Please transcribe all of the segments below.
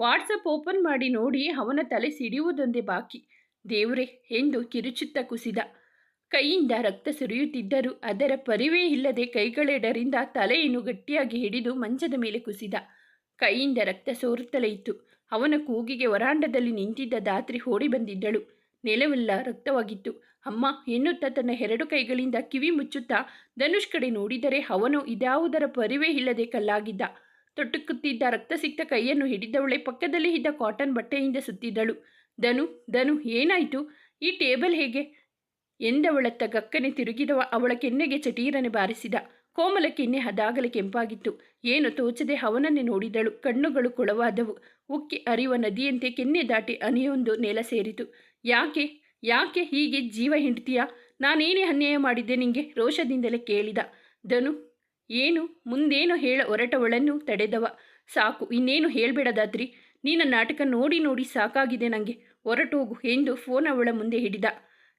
WhatsApp open ಮಾಡಿ ನೋಡಿ ಅವನ ತಲೆ ಸಿಡಿಯುವುದೊಂದೇ ಬಾಕಿ. ದೇವರೇ, ಎಂದು ಕಿರುಚುತ್ತ ಕುಸಿದ. ಕೈಯಿಂದ ರಕ್ತ ಸುರಿಯುತ್ತಿದ್ದರೂ ಅದರ ಪರಿವೇ ಇಲ್ಲದೆ ಕೈಗಳೆಡರಿಂದ ತಲೆಯನ್ನು ಗಟ್ಟಿಯಾಗಿ ಹಿಡಿದು ಮಂಚದ ಮೇಲೆ ಕುಸಿದ. ಕೈಯಿಂದ ರಕ್ತ ಸೋರುತ್ತಲೇ ಇತ್ತು. ಅವನ ಕೂಗಿಗೆ ವರಾಂಡದಲ್ಲಿ ನಿಂತಿದ್ದ ದಾತ್ರಿ ಓಡಿ ಬಂದಿದ್ದಳು. ನೆಲವೆಲ್ಲ ರಕ್ತವಾಗಿತ್ತು. ಅಮ್ಮ, ಎನ್ನುತ್ತಾ ತನ್ನ ಎರಡು ಕೈಗಳಿಂದ ಕಿವಿ ಮುಚ್ಚುತ್ತಾ ಧನುಷ್ ಕಡೆ ನೋಡಿದರೆ ಅವನು ಇದ್ಯಾವುದರ ಪರಿವೇ ಇಲ್ಲದೆ ಕಲ್ಲಾಗಿದ್ದ. ತೊಟ್ಟುಕುತ್ತಿದ್ದ ರಕ್ತ ಸಿಕ್ತ ಕೈಯನ್ನು ಹಿಡಿದವಳೆ ಪಕ್ಕದಲ್ಲಿ ಇದ್ದ ಕಾಟನ್ ಬಟ್ಟೆಯಿಂದ ಸುತ್ತಿದ್ದಳು ಧನು ಧನು, ಏನಾಯಿತು? ಈ ಟೇಬಲ್ ಹೇಗೆ? ಎಂದವಳತ್ತ ಗಕ್ಕನೆ ತಿರುಗಿದವ ಅವಳ ಕೆನ್ನೆಗೆ ಚಟೀರನೆ ಬಾರಿಸಿದ. ಕೋಮಲ ಕೆನ್ನೆ ಅದಾಗಲೇ ಕೆಂಪಾಗಿತ್ತು. ಏನು ತೋಚದೆ ಅವನನ್ನೇ ನೋಡಿದಳು? ಕಣ್ಣುಗಳು ಕೊಳವಾದವು. ಉಕ್ಕಿ ಅರಿಯುವ ನದಿಯಂತೆ ಕೆನ್ನೆ ದಾಟಿ ಅನಿಯೊಂದು ನೆಲ ಸೇರಿತು. ಯಾಕೆ? ಯಾಕೆ ಹೀಗೆ ಜೀವ ಹಿಂಡ್ತೀಯಾ? ನಾನೇನೇ ಅನ್ಯಾಯ ಮಾಡಿದ್ದೆ ನಿಂಗೆ? ರೋಷದಿಂದಲೇ ಕೇಳಿದ. ಧನು ಏನು? ಮುಂದೇನು ಹೇಳ ಹೊರಟವಳನ್ನು ತಡೆದವ? ಸಾಕು, ಇನ್ನೇನು ಹೇಳಬೇಡದಾದ್ರಿ? ನೀನ ನಾಟಕ ನೋಡಿ ನೋಡಿ ಸಾಕಾಗಿದೆ ನನಗೆ ಹೊರಟೋಗು ಎಂದು ಫೋನ್ ಅವಳ ಮುಂದೆ ಹಿಡಿದ.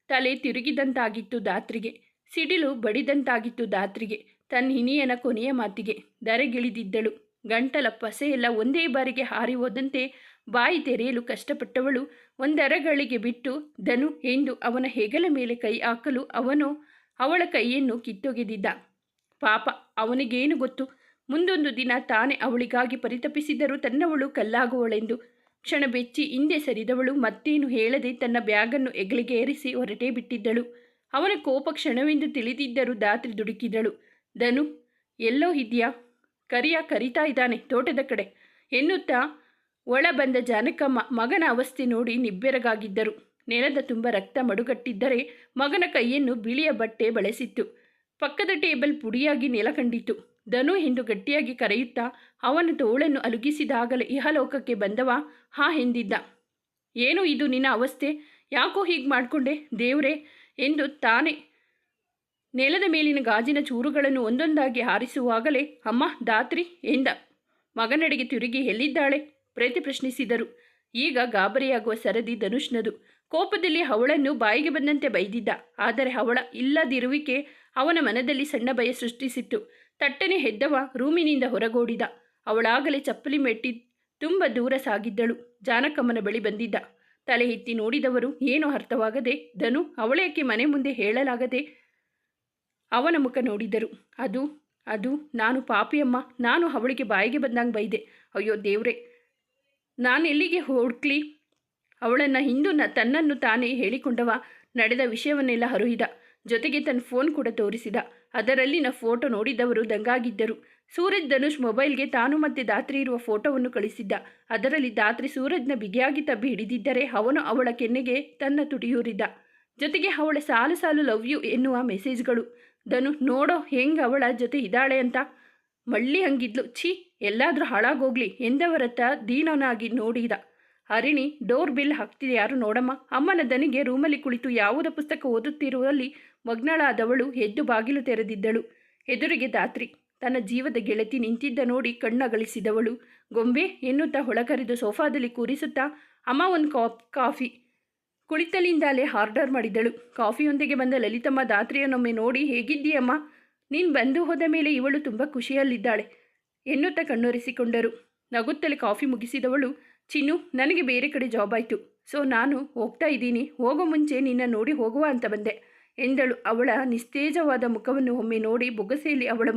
ತಲೆ ತಿರುಗಿದಂತಾಗಿತ್ತು ದಾತ್ರಿಗೆ ಸಿಡಿಲು ಬಡಿದಂತಾಗಿತ್ತು ದಾತ್ರಿಗೆ ತನ್ನ ಹಿನಿಯನ ಕೊನೆಯ ಮಾತಿಗೆ ದರೆಗಿಳಿದಿದ್ದಳು ಗಂಟಲ ಪಸೆಯೆಲ್ಲ ಒಂದೇ ಬಾರಿಗೆ ಹಾರಿ ಹೋದಂತೆ ಬಾಯಿ ತೆರೆಯಲು ಕಷ್ಟಪಟ್ಟವಳು. ಒಂದರಗಳಿಗೆ ಬಿಟ್ಟು ಧನು ಎಂದು ಅವನ ಹೆಗಲ ಮೇಲೆ ಕೈ ಹಾಕಲು ಅವನು ಅವಳ ಕೈಯನ್ನು ಕಿತ್ತೊಗೆದಿದ್ದ. ಪಾಪ ಅವನಿಗೇನು ಗೊತ್ತು? ಮುಂದೊಂದು ದಿನ ತಾನೇ ಅವಳಿಗಾಗಿ ಪರಿತಪಿಸಿದರೂ ತನ್ನವಳು ಕಲ್ಲಾಗುವಳೆಂದು. ಕ್ಷಣ ಬೆಚ್ಚಿ ಹಿಂದೆ ಸರಿದವಳು, ಮತ್ತೇನು ಹೇಳದೆ ತನ್ನ ಬ್ಯಾಗನ್ನು ಎಗಲಿಗೆ ಏರಿಸಿ ಹೊರಟೇ ಬಿಟ್ಟಿದ್ದಳು. ಅವನ ಕೋಪ ಕ್ಷಣವೆಂದು ತಿಳಿದಿದ್ದರೂ ದಾತ್ರಿ ದುಡುಕಿದಳು. ಧನು, ಎಲ್ಲೋ ಇದೆಯಾ ಕರಿಯ, ಕರಿತಾ ಇದ್ದಾನೆ, ತೋಟದ ಕಡೆ. ಎನ್ನುತ್ತಾ? ಒಳ ಬಂದ ಜಾನಕಮ್ಮ ಮಗನ ಅವಸ್ಥೆ ನೋಡಿ ನಿಬ್ಬೆರಗಾಗಿದ್ದರು. ನೆಲದ ತುಂಬ ರಕ್ತ ಮಡುಗಟ್ಟಿದ್ದರೆ ಮಗನ ಕೈಯನ್ನು ಬಿಳಿಯ ಬಟ್ಟೆ ಬಳಸಿತ್ತು. ಪಕ್ಕದ ಟೇಬಲ್ ಪುಡಿಯಾಗಿ ನೆಲಕಂಡಿತು ಧನು ಎಂದು ಗಟ್ಟಿಯಾಗಿ ಕರೆಯುತ್ತಾ, ಅವನ ತೋಳನ್ನು ಅಲುಗಿಸಿದಾಗಲೇ ಇಹಲೋಕಕ್ಕೆ ಬಂದವ, ಹಾ ಎಂದಿದ್ದ. ಏನು ಇದು ನಿನ್ನ ಅವಸ್ಥೆ? ಯಾಕೋ ಹೀಗೆ ಮಾಡಿಕೊಂಡೆ? ದೇವ್ರೆ ಎಂದು ತಾನೇ ನೆಲದ ಮೇಲಿನ ಗಾಜಿನ ಚೂರುಗಳನ್ನು ಒಂದೊಂದಾಗಿ ಹಾರಿಸುವಾಗಲೇ, ಅಮ್ಮ, ದಾತ್ರಿ ಎಂದ. ಮಗನಡೆಗೆ ತಿರುಗಿ ಎಲ್ಲಿದ್ದಾಳೆ? ಪ್ರತಿ ಪ್ರಶ್ನಿಸಿದರು. ಈಗ ಗಾಬರಿಯಾಗುವ ಸರದಿ ಧನುಷ್ನದು. ಕೋಪದಲ್ಲಿ ಅವಳನ್ನು ಬಾಯಿಗೆ ಬಂದಂತೆ ಬೈದಿದ್ದ. ಆದರೆ ಅವಳ ಇಲ್ಲದಿರುವಿಕೆ ಅವನ ಮನದಲ್ಲಿ ಸಣ್ಣ ಭಯ ಸೃಷ್ಟಿಸಿತ್ತು. ತಟ್ಟನೆ ಹೆದ್ದವ ರೂಮಿನಿಂದ ಹೊರಗೋಡಿದ. ಅವಳಾಗಲೇ ಚಪ್ಪಲಿ ಮೆಟ್ಟಿ ತುಂಬ ದೂರ ಸಾಗಿದ್ದಳು. ಜಾನಕಮ್ಮನ ಬಳಿ ಬಂದಿದ್ದ. ತಲೆ ಎತ್ತಿ ನೋಡಿದವರು, ಏನು ಅರ್ಥವಾಗದೆ? ಧನು ಅವಳೇಕೆ ಮನೆ ಮುಂದೆ ಹೇಳಲಾಗದೆ? ಅವನ ಮುಖ ನೋಡಿದರು. ಅದು ಅದು ನಾನು ಪಾಪಿಯಮ್ಮ. ನಾನು ಅವಳಿಗೆ ಬಾಯಿಗೆ ಬಂದಂಗೆ ಬೈದೆ. ಅಯ್ಯೋ ದೇವ್ರೆ ನಾನು ಎಲ್ಲಿಗೆ ಹುಡುಕ್ಲಿ ಅವಳನ್ನು ಹಿಂದು ತನ್ನನ್ನು ತಾನೇ ಹೇಳಿಕೊಂಡವ. ನಡೆದ ವಿಷಯವನ್ನೆಲ್ಲ ಹರುಹಿದ ಜೊತೆಗೆ ತನ್ನ ಫೋನ್ ಕೂಡ ತೋರಿಸಿದ. ಅದರಲ್ಲಿನ ಫೋಟೋ ನೋಡಿದವರು ದಂಗಾಗಿದ್ದರು. ಸೂರಜ್ ಧನುಷ್ ಮೊಬೈಲ್ಗೆ ತಾನು ಮತ್ತೆ ದಾತ್ರಿ ಇರುವ ಫೋಟೋವನ್ನು ಕಳಿಸಿದ್ದ. ಅದರಲ್ಲಿ ದಾತ್ರಿ ಸೂರಜ್ನ ಬಿಗಿಯಾಗಿ ತಬ್ಬಿ ಹಿಡಿದಿದ್ದರೆ ಅವನು ಅವಳ ಕೆನ್ನೆಗೆ ತನ್ನ ತುಡಿಯೂರಿದ್ದ. ಜೊತೆಗೆ ಅವಳ ಸಾಲು ಸಾಲು ಲವ್ ಯು ಎನ್ನುವ ಮೆಸೇಜ್ಗಳು. ಧನು ನೋಡೋ ಹೆಂಗೆ ಅವಳ ಜೊತೆ ಇದ್ದಾಳೆ ಅಂತ ಮಳ್ಳಿ ಹಂಗಿದ್ಲು. ಛೀ, ಎಲ್ಲಾದರೂ ಹಾಳಾಗೋಗ್ಲಿ. ಎಂದವರತ್ತ ದೀನನಾಗಿ ನೋಡಿದ. ಹರಿಣಿ, ಡೋರ್ ಬಿಲ್ ಹಾಕ್ತಿದೆ ಯಾರು ನೋಡಮ್ಮ? ಅಮ್ಮನ ದನಿಗೆ ರೂಮಲ್ಲಿ ಕುಳಿತು ಯಾವುದ ಪುಸ್ತಕ ಓದುತ್ತಿರುವಲ್ಲಿ ಮಗ್ನಳಾದವಳು ಎದ್ದು ಬಾಗಿಲು ತೆರೆದಿದ್ದಳು. ಎದುರಿಗೆ ದಾತ್ರಿ ತನ್ನ ಜೀವದ ಗೆಳತಿ ನಿಂತಿದ್ದ ನೋಡಿ ಕಣ್ಣಗಳಿಸಿದವಳು ಗೊಂಬೆ, ಎನ್ನುತ್ತಾ ಹೊಳಕರಿದು ಸೋಫಾದಲ್ಲಿ ಕೂರಿಸುತ್ತಾ ಅಮ್ಮ ಒಂದು ಕಾಫ್ ಕಾಫಿ ಕುಳಿತಲಿಂದಲೇ ಆರ್ಡರ್ ಮಾಡಿದಳು. ಕಾಫಿಯೊಂದಿಗೆ ಬಂದ ಲಲಿತಮ್ಮ ದಾತ್ರಿಯನ್ನೊಮ್ಮೆ ನೋಡಿ, ಹೇಗಿದ್ದೀಯಮ್ಮ? ನೀನು ಬಂದು ಹೋದ ಮೇಲೆ ಇವಳು ತುಂಬ ಖುಷಿಯಲ್ಲಿದ್ದಾಳೆ ಎನ್ನುತ್ತಾ ಕಣ್ಣೊರೆಸಿಕೊಂಡರು. ನಗುತ್ತಲೇ ಕಾಫಿ ಮುಗಿಸಿದವಳು ಚಿನ್ನು, ನನಗೆ ಬೇರೆ ಕಡೆ ಜಾಬ್ ಆಯಿತು. ಸೊ ನಾನು ಹೋಗ್ತಾ ಇದ್ದೀನಿ. ಹೋಗೋ ಮುಂಚೆ ನಿನ್ನ ನೋಡಿ ಹೋಗುವ ಅಂತ ಬಂದೆ. ಎಂದಳು. ಅವಳ ನಿಸ್ತೇಜವಾದ ಮುಖವನ್ನು ಒಮ್ಮೆ ನೋಡಿ ಬೊಗಸೆಯಲ್ಲಿ ಅವಳ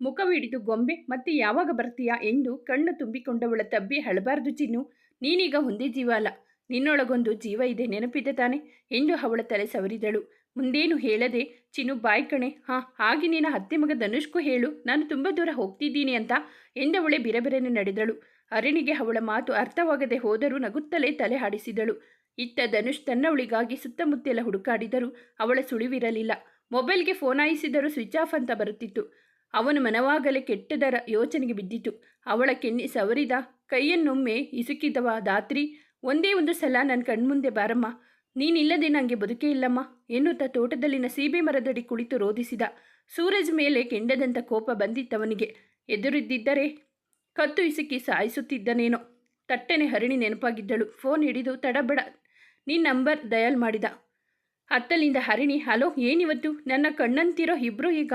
ಮುಖವಿಡಿದು ಗೊಂಬೆ, ಮತ್ತೆ ಯಾವಾಗ ಬರ್ತೀಯಾ ಎಂದು ಕಣ್ಣು ತುಂಬಿಕೊಂಡವಳ ತಬ್ಬಿ ಹಳಬಾರ್ದು ಚಿನ್ನು. ನೀನೀಗ ಒಂದೇ ಜೀವ ಅಲ್ಲ. ನಿನ್ನೊಳಗೊಂದು ಜೀವ ಇದೆ. ನೆನಪಿದೆ ತಾನೆ ಎಂದು ಅವಳ ತಲೆ ಸವರಿದಳು. ಮುಂದೇನು ಹೇಳದೆ, ಚಿನ್ನು, ಬಾಯ್ ಕಣೆ. ಹಾಂ, ಹಾಗೆ ನಿನ್ನ ಹತ್ತೆ ಮಗ ಧನುಷ್ಕು ಹೇಳು. ನಾನು ತುಂಬ ದೂರ ಹೋಗ್ತಿದ್ದೀನಿ ಅಂತ ಎಂದವಳೆ ಬಿರಬಿರನೆ ನಡೆದಳು. ಅರಣಿಗೆ ಅವಳ ಮಾತು ಅರ್ಥವಾಗದೆ ಹೋದರೂ ನಗುತ್ತಲೇ ತಲೆ ಹಾಡಿಸಿದಳು ಇತ್ತ ಧನುಷ್ ತನ್ನವಳಿಗಾಗಿ ಸುತ್ತಮುತ್ತೆಲ್ಲ ಹುಡುಕಾಡಿದರೂ ಅವಳ ಸುಳಿವಿರಲಿಲ್ಲ. ಮೊಬೈಲ್ಗೆ ಫೋನಾಯಿಸಿದರೂ ಸ್ವಿಚ್ ಆಫ್ ಅಂತ ಬರುತ್ತಿತ್ತು. ಅವನು ಮನವಾಗಲೇ ಕೆಟ್ಟದರ ಯೋಚನೆಗೆ ಬಿದ್ದಿತು ಅವಳ ಕೆನ್ನಿ ಸವರಿದ, ಕೈಯನ್ನೊಮ್ಮೆ ಇಸುಕಿದವ ದಾತ್ರಿ ಒಂದೇ ಒಂದು ಸಲ ನನ್ನ ಕಣ್ಮುಂದೆ ಬಾರಮ್ಮ. ನೀನಿಲ್ಲದೆ ನನಗೆ ಬದುಕೇ ಇಲ್ಲಮ್ಮ ಎನ್ನುತ್ತಾ ತೋಟದಲ್ಲಿನ ಸೀಬೆ ಮರದಡಿ ಕುಳಿತು ರೋಧಿಸಿದ. ಸೂರಜ್ ಮೇಲೆ ಕೆಂಡದಂಥ ಕೋಪ ಬಂದಿತ್ತವನಿಗೆ. ಎದುರಿದ್ದಿದ್ದರೆ ಕತ್ತು ಇಸುಕಿ ಸಾಯಿಸುತ್ತಿದ್ದನೇನೋ. ತಟ್ಟನೆ ಹರಿಣಿ ನೆನಪಾಗಿದ್ದಳು. ಫೋನ್ ಹಿಡಿದು, ತಡಬಡ. ನಿನ್ನ ನಂಬರ್ ದಯಲ್ ಮಾಡಿದ. ಅತ್ತಲಿಂದ ಹರಿಣಿ, ಹಲೋ, ಏನಿವತ್ತು? ನನ್ನ ಕಣ್ಣಂತಿರೋ ಇಬ್ಬರು ಈಗ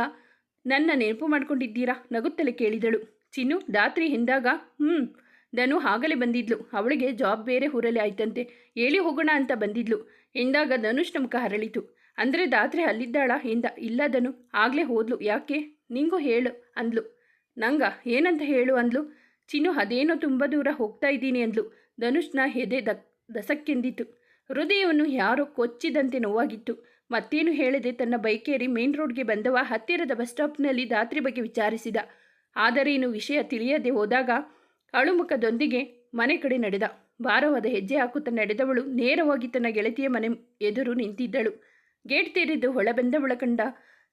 ನನ್ನ ನೆನಪು ಮಾಡ್ಕೊಂಡಿದ್ದೀರಾ? ನಗುತ್ತಲೇ ಕೇಳಿದಳು. ಚಿನ್ನು, ದಾತ್ರಿ ಎಂದಾಗ? ಹ್ಞೂ ಧನು ಆಗಲೇ ಬಂದಿದ್ಲು. ಅವಳಿಗೆ ಜಾಬ್ ಬೇರೆ ಊರಲ್ಲಿ ಆಯ್ತಂತೆ. ಹೇಳಿ ಹೋಗೋಣ ಅಂತ ಬಂದಿದ್ಲು. ಎಂದಾಗ ಧನುಷ್ ಮುಖ ಹರಳಿತು. ಅಂದರೆ ದಾತ್ರಿ ಅಲ್ಲಿದ್ದಾಳಾ? ಎಂದ, ಇಲ್ಲ ಧನು, ಆಗಲೇ ಹೋದ್ಲು. ಯಾಕೆ? ನಿಂಗೂ ಹೇಳು, ಅಂದ್ಲು. ನಂಗ ಏನಂತ ಹೇಳು ಅಂದ್ಲು. ಚಿನ್ನು ಅದೇನೋ ತುಂಬ ದೂರ ಹೋಗ್ತಾ ಇದ್ದೀನಿ ಅಂದ್ಲು. ಧನುಷ್ನ ಎದೆ ದ ದಸಕ್ಕೆಂದಿತು ಹೃದಯವನ್ನು ಯಾರೋ ಕೊಚ್ಚಿದಂತೆ ನೋವಾಗಿತ್ತು. ಮತ್ತೇನು ಹೇಳದೆ ತನ್ನ ಬೈಕೇರಿ ಮೇನ್ ರೋಡ್ಗೆ ಬಂದವ ಹತ್ತಿರದ ಬಸ್ ಸ್ಟಾಪ್ನಲ್ಲಿ ದಾತ್ರಿ ಬಗ್ಗೆ ವಿಚಾರಿಸಿದ. ಆದರೆ ಇನ್ನು ವಿಷಯ ತಿಳಿಯದೆ ಹೋದಾಗ ಅಳುಮುಖದೊಂದಿಗೆ ಮನೆ ಕಡೆ ನಡೆದ. ಭಾರವಾದ ಹೆಜ್ಜೆ ಹಾಕುತ್ತಾ ನಡೆದವಳು ನೇರವಾಗಿ ತನ್ನ ಗೆಳತಿಯ ಮನೆ ಎದುರು ನಿಂತಿದ್ದಳು. ಗೇಟ್ ತೆರೆದು ಹೊಳಬೆಂದವಳ ಕಂಡ